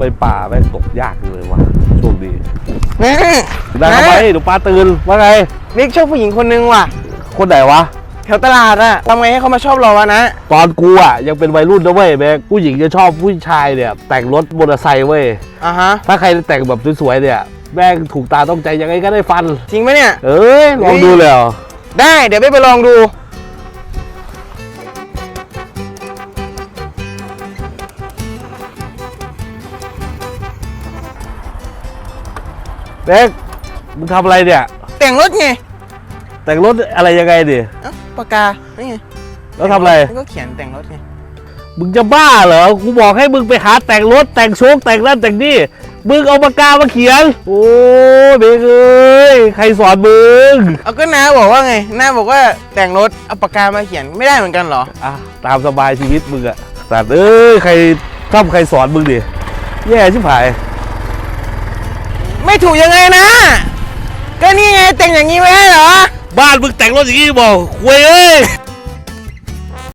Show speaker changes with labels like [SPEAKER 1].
[SPEAKER 1] ไปป่าแม่งตกยากเลยว่ะโชคดี
[SPEAKER 2] นะ
[SPEAKER 1] ได้ทำไมเดูปลาตื่นว่าไง
[SPEAKER 2] นิกชอบผู้หญิงคนนึงว่ะ
[SPEAKER 1] คนไหนวะ
[SPEAKER 2] แถวตลาดอะทำไงให้เขามาชอบเราวะนะ
[SPEAKER 1] ตอนกูอะยังเป็นวัยรุ่นนะเว้ยแม่งผู้หญิงจะชอบผู้ชายเนี่ย แต่งรถมอเตอร์ไซค์เว้ย
[SPEAKER 2] อะฮะ
[SPEAKER 1] ถ้าใครแต่งแบบสวยๆเนี่ย แม่งถูกตาต้องใจยังไงก็ได้ฟัน
[SPEAKER 2] จริงปะเนี่ย
[SPEAKER 1] เอ้ยลองดูเลยเหรอ
[SPEAKER 2] ได้ เดี๋ยวไปไปลองดู
[SPEAKER 1] เด็กมึงทำอะไรเนี่ย
[SPEAKER 2] แต่งรถไง
[SPEAKER 1] แต่งรถอะไรยังไงดิ
[SPEAKER 2] เอ้าปากกานี่ไง
[SPEAKER 1] แล้วทำอะไร
[SPEAKER 2] แล้วก็เขียนแต่งรถไง
[SPEAKER 1] มึงจะบ้าเหรอ กูบอกให้มึงไปหาแต่งรถ แต่งโชคแต่งนั่นแต่งนี่ มึงเอาปากกามาเขียน โอ้ยเบงเอ้ยใครสอนมึง
[SPEAKER 2] เอาก็น้าบอกว่าไงน้าบอกว่าแต่งรถเอาปากกามาเขียนไม่ได้เหมือนกันเหรอ
[SPEAKER 1] อะ ตามสบายชีวิตมึงอะแต่เอ้ยใครชอบใครสอนมึงดิ แย่ชิบหาย
[SPEAKER 2] ไม่ ถูกยังไงนะ ก็นี่ไงแต่งอย่างนี้ไม่ได้เหรอ
[SPEAKER 1] บ้านมึงแต่งรถอย่างนี้บอกคุยเอ้ย